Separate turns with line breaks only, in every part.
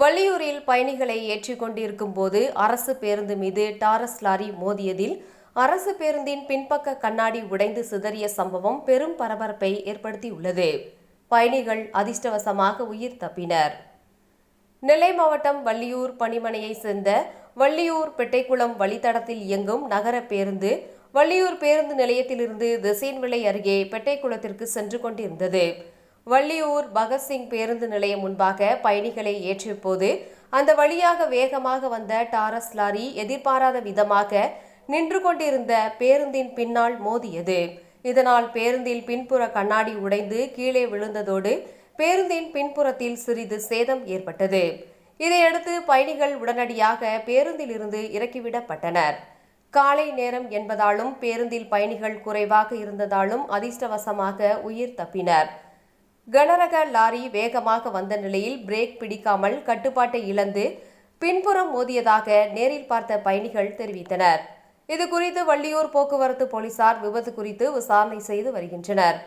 வள்ளியூரில் பயணிகளை ஏற்றிக் கொண்டிருக்கும் போது அரசு பேருந்து மீது டாரஸ் லாரி மோதியதில் அரசு பேருந்தின் பின்பக்க கண்ணாடி உடைந்து சிதறிய சம்பவம் பெரும் பரபரப்பை ஏற்படுத்தியுள்ளது. பயணிகள் அதிர்ஷ்டவசமாக உயிர் தப்பினர். நெல்லை மாவட்டம் வள்ளியூர் பணிமனையைச் சேர்ந்த வள்ளியூர் பெட்டைக்குளம் வழித்தடத்தில் இயங்கும் நகர பேருந்து வள்ளியூர் பேருந்து நிலையத்திலிருந்து திசைன்விளை அருகே பெட்டைக்குளத்திற்கு சென்று கொண்டிருந்தது. வள்ளியூர் பகத்சிங் பேருந்து நிலையம் முன்பாக பயணிகளை ஏற்றிய போது அந்த வழியாக வேகமாக வந்த டாரஸ் லாரி எதிர்பாராத விதமாக நின்று கொண்டிருந்த பேருந்தின் பின்னால் மோதியது. இதனால் பேருந்தில் பின்புற கண்ணாடி உடைந்து கீழே விழுந்ததோடு பேருந்தின் பின்புறத்தில் சிறிது சேதம் ஏற்பட்டது. இதையடுத்து பயணிகள் உடனடியாக பேருந்திலிருந்து இறக்கிவிடப்பட்டனர். காலை நேரம் என்பதாலும் பேருந்தில் பயணிகள் குறைவாக இருந்ததாலும் அதிர்ஷ்டவசமாக உயிர் தப்பினர். கனரக லாரி வேகமாக வந்த நிலையில் பிரேக் பிடிக்காமல் கட்டுப்பாட்டை இழந்து பின்புறம் மோதியதாக நேரில் பார்த்த பயணிகள் தெரிவித்தனர். இது குறித்து வள்ளியூர் போக்குவரத்து போலீசார் விபத்து குறித்து விசாரணை செய்து வருகின்றனர்.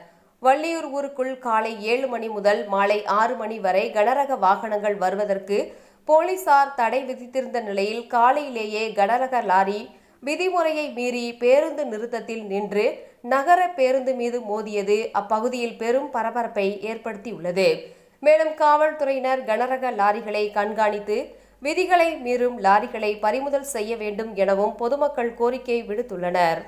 வள்ளியூர் ஊருக்குள் காலை ஏழு மணி முதல் மாலை ஆறு மணி வரை கனரக வாகனங்கள் வருவதற்கு போலீசார் தடை விதித்திருந்த நிலையில் காலையிலேயே கனரக லாரி விதிமுறையை மீறி பேருந்து நிறுத்தத்தில் நின்று நகர பேருந்து மீது மோதியது அப்பகுதியில் பெரும் பரபரப்பை ஏற்படுத்தியுள்ளது. மேலும் காவல்துறையினர் கனரக லாரிகளை கண்காணித்து விதிகளை மீறும் லாரிகளை பறிமுதல் செய்ய வேண்டும் எனவும் பொதுமக்கள் கோரிக்கை விடுத்துள்ளனர்.